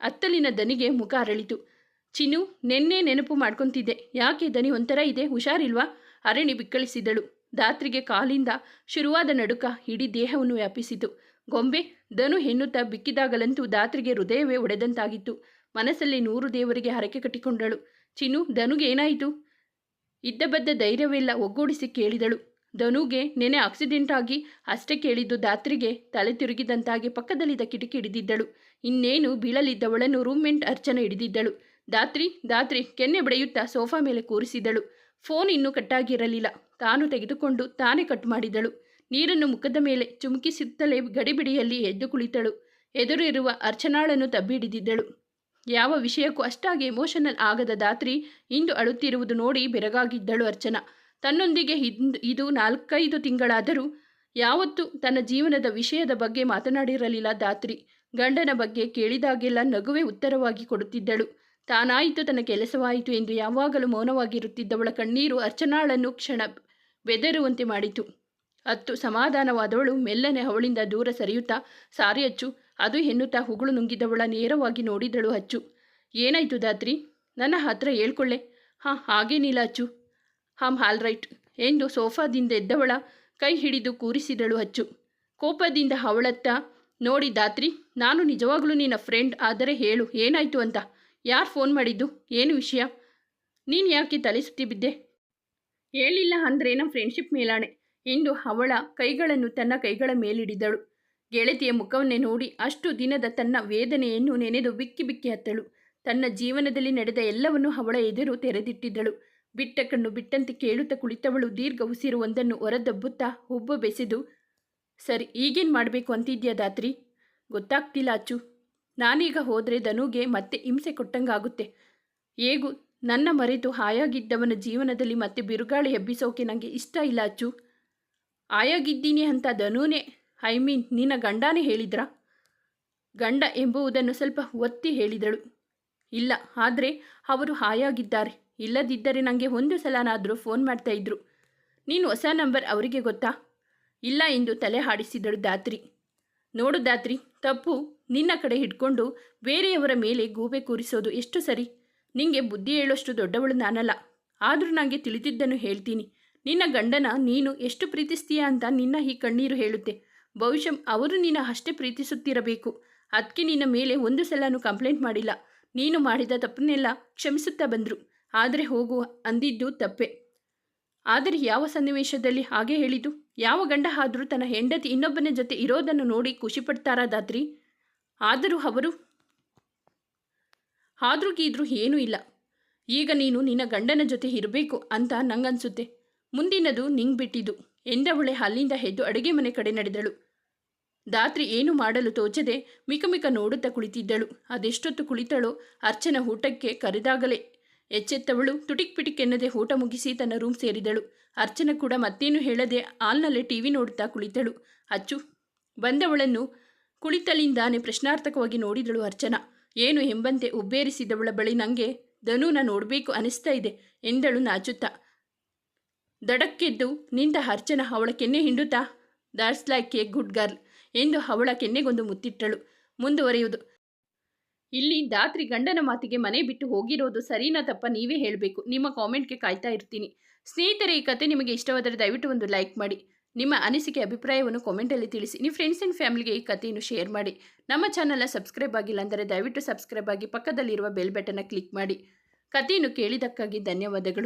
ಅತ್ತಲಿನ ದನಿಗೆ ಮುಖ ಅರಳಿತು. ಚಿನ್ನು, ನೆನ್ನೆ ನೆನಪು ಮಾಡ್ಕೊತಿದ್ದೆ. ಯಾಕೆ ದನಿ ಒಂಥರ ಇದೆ? ಹುಷಾರಿಲ್ವಾ? ಅರಣಿ ಬಿಕ್ಕಳಿಸಿದಳು. ದಾತ್ರಿಗೆ ಕಾಲಿಂದ ಶುರುವಾದ ನಡುಕ ಇಡೀ ದೇಹವನ್ನು ವ್ಯಾಪಿಸಿತು. ಗೊಂಬೆ, ಧನು ಹೆನ್ನುತ್ತಾ ಬಿಕ್ಕಿದಾಗಲಂತೂ ದಾತ್ರಿಗೆ ಹೃದಯವೇ ಒಡೆದಂತಾಗಿತ್ತು. ಮನಸ್ಸಲ್ಲಿ ನೂರು ದೇವರಿಗೆ ಹರಕೆ ಕಟ್ಟಿಕೊಂಡಳು. ಚಿನ್ನು, ಧನುಗೆ ಏನಾಯಿತು? ಇದ್ದ ಬದ್ದ ಧೈರ್ಯವೆಲ್ಲ ಒಗ್ಗೂಡಿಸಿ ಕೇಳಿದಳು. ಧನುಗೆ, ನೆನೆ ಆಕ್ಸಿಡೆಂಟ್ ಆಗಿ ಅಷ್ಟೇ ಕೇಳಿದ್ದು ದಾತ್ರಿಗೆ ತಲೆ ತಿರುಗಿದಂತಾಗಿ ಪಕ್ಕದಲ್ಲಿದ್ದ ಕಿಟಕಿ ಹಿಡಿದಿದ್ದಳು. ಇನ್ನೇನು ಬೀಳಲಿದ್ದವಳನ್ನು ರೂಮ್ಮೆಂಟ್ ಅರ್ಚನೆ ಹಿಡಿದಿದ್ದಳು. ದಾತ್ರಿ ದಾತ್ರಿ, ಕೆನ್ನೆ ಬಡೆಯುತ್ತಾ ಸೋಫಾ ಮೇಲೆ ಕೂರಿಸಿದಳು. ಫೋನ್ ಇನ್ನೂ ಕಟ್ಟಾಗಿರಲಿಲ್ಲ. ತಾನು ತೆಗೆದುಕೊಂಡು ತಾನೇ ಕಟ್ ಮಾಡಿದಳು. ನೀರನ್ನು ಮುಖದ ಮೇಲೆ ಚುಮುಕಿಸುತ್ತಲೇ ಗಡಿಬಿಡಿಯಲ್ಲಿ ಎದ್ದು ಕುಳಿತಳು. ಎದುರಿರುವ ಅರ್ಚನಾಳನ್ನು ತಬ್ಬಿಡಿದಿದ್ದಳು. ಯಾವ ವಿಷಯಕ್ಕೂ ಅಷ್ಟಾಗಿ ಎಮೋಷನಲ್ ಆಗದ ದಾತ್ರಿ ಇಂದು ಅಳುತ್ತಿರುವುದು ನೋಡಿ ಬೆರಗಾಗಿದ್ದಳು ಅರ್ಚನಾ. ತನ್ನೊಂದಿಗೆ ಇದು ನಾಲ್ಕೈದು ತಿಂಗಳಾದರೂ ಯಾವತ್ತೂ ತನ್ನ ಜೀವನದ ವಿಷಯದ ಬಗ್ಗೆ ಮಾತನಾಡಿರಲಿಲ್ಲ ದಾತ್ರಿ ಗಂಡನ ಬಗ್ಗೆ ಕೇಳಿದಾಗೆಲ್ಲ ನಗುವೆ ಉತ್ತರವಾಗಿ ಕೊಡುತ್ತಿದ್ದಳು. ತಾನಾಯಿತು ತನ್ನ ಕೆಲಸವಾಯಿತು ಎಂದು ಯಾವಾಗಲೂ ಮೌನವಾಗಿರುತ್ತಿದ್ದವಳ ಕಣ್ಣೀರು ಅರ್ಚನಾಳನ್ನು ಕ್ಷಣ ಬೆದರುವಂತೆ ಮಾಡಿತು. ಅತ್ತು ಸಮಾಧಾನವಾದವಳು ಮೆಲ್ಲನೆ ಅವಳಿಂದ ದೂರ ಸರಿಯುತ್ತಾ, ಸಾರಿ ಅಚ್ಚು, ಅದು ಎನ್ನುತ್ತಾ ಹುಗುಳು ನುಂಗಿದವಳ ನೇರವಾಗಿ ನೋಡಿದಳು ಅಚ್ಚು. ಏನಾಯ್ತು ದಾತ್ರಿ? ನನ್ನ ಹತ್ರ ಹೇಳ್ಕೊಳ್ಳೆ. ಹಾಂ, ಹಾಗೇನಿಲ್ಲ ಅಚ್ಚು. ಹಾಂ ಹಾಲ್ ರೈಟ್ ಎಂದು ಸೋಫಾದಿಂದ ಎದ್ದವಳ ಕೈ ಹಿಡಿದು ಕೂರಿಸಿದಳು ಅಚ್ಚು. ಕೋಪದಿಂದ ಅವಳತ್ತ, ನೋಡಿ ದಾತ್ರಿ, ನಾನು ನಿಜವಾಗ್ಲೂ ನಿನ್ನ ಫ್ರೆಂಡ್, ಆದರೆ ಹೇಳು, ಏನಾಯಿತು ಅಂತ. ಯಾರು ಫೋನ್ ಮಾಡಿದ್ದು? ಏನು ವಿಷಯ? ನೀನು ಯಾಕೆ ತಲೆ ಸುತ್ತಿ ಬಿದ್ದೆ? ಹೇಳಿಲ್ಲ ಅಂದ್ರೆ ನಮ್ಮ ಫ್ರೆಂಡ್ಶಿಪ್ ಮೇಲಾಣೆ. ಎಂದು ಅವಳ ಕೈಗಳನ್ನು ತನ್ನ ಕೈಗಳ ಮೇಲಿಡಿದಳು. ಗೆಳತಿಯ ಮುಖವನ್ನೇ ನೋಡಿ ಅಷ್ಟು ದಿನದ ತನ್ನ ವೇದನೆಯನ್ನು ನೆನೆದು ಬಿಕ್ಕಿ ಬಿಕ್ಕಿ ಹತ್ತಳು. ತನ್ನ ಜೀವನದಲ್ಲಿ ನಡೆದ ಎಲ್ಲವನ್ನೂ ಅವಳ ಎದುರು ತೆರೆದಿಟ್ಟಿದ್ದಳು. ಬಿಟ್ಟ ಕಣ್ಣು ಬಿಟ್ಟಂತೆ ಕೇಳುತ್ತಾ ಕುಳಿತವಳು ದೀರ್ಘ ಉಸಿರು ಒಂದನ್ನು ಹೊರದಬ್ಬುತ್ತಾ ಹುಬ್ಬು ಬೆಸೆದು, ಸರಿ, ಈಗೇನು ಮಾಡಬೇಕು ಅಂತಿದ್ಯಾ ದಾತ್ರಿ? ಗೊತ್ತಾಗ್ತಿಲ್ಲ ಅಚ್ಚು. ನಾನೀಗ ಹೋದರೆ ಧನುಗೆ ಮತ್ತೆ ಹಿಂಸೆ ಕೊಟ್ಟಂಗಾಗುತ್ತೆ. ಹೇಗೂ, ನನ್ನ ಮರೆತು ಹಾಯಾಗಿದ್ದವನ ಜೀವನದಲ್ಲಿ ಮತ್ತೆ ಬಿರುಗಾಳಿ ಎಬ್ಬಿಸೋಕೆ ನನಗೆ ಇಷ್ಟ ಇಲ್ಲ ಅಚ್ಚು. ಆಯಾಗಿದ್ದೀನಿ ಅಂತ ಧನೂನೇ ಐ ಮೀನ್ ನಿನ್ನ ಗಂಡನೇ ಹೇಳಿದ್ರಾ? ಗಂಡ ಎಂಬುವುದನ್ನು ಸ್ವಲ್ಪ ಒತ್ತಿ ಹೇಳಿದಳು. ಇಲ್ಲ, ಆದರೆ ಅವರು ಹಾಯಾಗಿದ್ದಾರೆ ಇಲ್ಲದಿದ್ದರೆ ನನಗೆ ಒಂದು ಸಲನಾದರೂ ಫೋನ್ ಮಾಡ್ತಾ ಇದ್ರು. ನೀನು ಹೊಸ ನಂಬರ್ ಅವರಿಗೆ ಗೊತ್ತಾ? ಇಲ್ಲ ಎಂದು ತಲೆ ಹಾಡಿಸಿದಳು ದಾತ್ರಿ ನೋಡು ದಾತ್ರಿ ತಪ್ಪು. ನಿನ್ನ ಕಡೆ ಹಿಡ್ಕೊಂಡು ಬೇರೆಯವರ ಮೇಲೆ ಗೂಬೆ ಕೂರಿಸೋದು ಎಷ್ಟು ಸರಿ? ನಿಂಗೆ ಬುದ್ಧಿ ಹೇಳೋಷ್ಟು ದೊಡ್ಡವಳು ನಾನಲ್ಲ. ಆದರೂ ನನಗೆ ತಿಳಿದಿದ್ದನ್ನು ಹೇಳ್ತೀನಿ. ನಿನ್ನ ಗಂಡನ ನೀನು ಎಷ್ಟು ಪ್ರೀತಿಸ್ತೀಯ ಅಂತ ನಿನ್ನ ಈ ಕಣ್ಣೀರು ಹೇಳುತ್ತೆ. ಬಹುಶಃ ಅವರು ನಿನ್ನ ಅಷ್ಟೇ ಪ್ರೀತಿಸುತ್ತಿರಬೇಕು. ಅದಕ್ಕೆ ನಿನ್ನ ಮೇಲೆ ಒಂದು ಸಲನೂ ಕಂಪ್ಲೇಂಟ್ ಮಾಡಿಲ್ಲ. ನೀನು ಮಾಡಿದ ತಪ್ಪನ್ನೆಲ್ಲ ಕ್ಷಮಿಸುತ್ತಾ ಬಂದರು. ಆದರೆ ಹೋಗು ಅಂದಿದ್ದು ತಪ್ಪೆ. ಆದರೆ ಯಾವ ಸನ್ನಿವೇಶದಲ್ಲಿ ಹಾಗೆ ಹೇಳಿತು ಯಾವ ಗಂಡ ಆದರೂ ತನ್ನ ಹೆಂಡತಿ ಇನ್ನೊಬ್ಬನ ಜೊತೆ ಇರೋದನ್ನು ನೋಡಿ ಖುಷಿಪಡ್ತಾರಾ ದಾತ್ರಿ ಆದರೂ ಅವರು? ಆದ್ರೂ ಗೀದ್ರೂ ಏನೂ ಇಲ್ಲ. ಈಗ ನೀನು ನಿನ್ನ ಗಂಡನ ಜೊತೆ ಇರಬೇಕು ಅಂತ ನಂಗನ್ಸುತ್ತೆ. ಮುಂದಿನದು ನಿಂಗ್ ಬಿಟ್ಟಿದ್ದು ಎಂದವಳೆ ಅಲ್ಲಿಂದ ಎದ್ದು ಅಡುಗೆ ಮನೆ ಕಡೆ ನಡೆದಳು. ದಾತ್ರಿ ಏನು ಮಾಡಲು ತೋಚದೆ ಮಿಕಮಿಕ ನೋಡುತ್ತಾ ಕುಳಿತಿದ್ದಳು. ಅದೆಷ್ಟೊತ್ತು ಕುಳಿತಳೋ ಅರ್ಚನ ಊಟಕ್ಕೆ ಕರೆದಾಗಲೇ ಎಚ್ಚೆತ್ತವಳು ತುಟಿಕ್ ಪಿಟಿಕ್ ಎನ್ನದೆ ಊಟ ಮುಗಿಸಿ ತನ್ನ ರೂಮ್ ಸೇರಿದಳು. ಅರ್ಚನ ಕೂಡ ಮತ್ತೇನು ಹೇಳದೆ ಹಾಲ್ನಲ್ಲೇ ಟಿವಿ ನೋಡುತ್ತಾ ಕುಳಿತಳು. ಅಚ್ಚು, ಬಂದವಳನ್ನು ಕುಳಿತಲಿಂದಾನೆ ಪ್ರಶ್ನಾರ್ಥಕವಾಗಿ ನೋಡಿದಳು ಅರ್ಚನ. ಏನು ಎಂಬಂತೆ ಉಬ್ಬೇರಿಸಿದವಳ ಬಳಿ ನನಗೆ ಧನುನ ನೋಡಬೇಕು ಅನಿಸ್ತಾ ಇದೆ ಎಂದಳು ನಾಚುತ್ತಾ. ದಡಕ್ಕೆದ್ದು ನಿಂತ ಅರ್ಚನ ಅವಳ ಕೆನ್ನೆ ಹಿಂಡುತ್ತಾ that's like a good girl ಎಂದು ಅವಳ ಕೆನ್ನೆಗೊಂದು ಮುತ್ತಿಟ್ಟಳು. ಮುಂದುವರಿಯುವುದು. ಇಲ್ಲಿ ದಾತ್ರಿ ಗಂಡನ ಮಾತಿಗೆ ಮನೆ ಬಿಟ್ಟು ಹೋಗಿರೋದು ಸರಿನಾ ತಪ್ಪ ನೀವೇ ಹೇಳಬೇಕು. ನಿಮ್ಮ ಕಾಮೆಂಟ್ಗೆ ಕಾಯ್ತಾ ಇರ್ತೀನಿ. ಸ್ನೇಹಿತರೆ, ಈ ಕತೆ ನಿಮಗೆ ಇಷ್ಟವಾದರೆ ದಯವಿಟ್ಟು ಒಂದು ಲೈಕ್ ಮಾಡಿ. ನಿಮ್ಮ ಅನಿಸಿಕೆ, ಅಭಿಪ್ರಾಯವನ್ನು ಕಾಮೆಂಟಲ್ಲಿ ತಿಳಿಸಿ. ನಿಮ್ಮ ಫ್ರೆಂಡ್ಸ್ ಆ್ಯಂಡ್ ಫ್ಯಾಮಿಲಿಗೆ ಈ ಕಥೆಯನ್ನು ಶೇರ್ ಮಾಡಿ. ನಮ್ಮ ಚಾನಲ್ನ ಸಬ್ಸ್ಕ್ರೈಬ್ ಆಗಿಲ್ಲ ಅಂದರೆ ದಯವಿಟ್ಟು ಸಬ್ಸ್ಕ್ರೈಬ್ ಆಗಿ ಪಕ್ಕದಲ್ಲಿರುವ ಬೆಲ್ ಬಟನ್ನ ಕ್ಲಿಕ್ ಮಾಡಿ. ಕಥೆಯನ್ನು ಕೇಳಿದ್ದಕ್ಕಾಗಿ ಧನ್ಯವಾದಗಳು.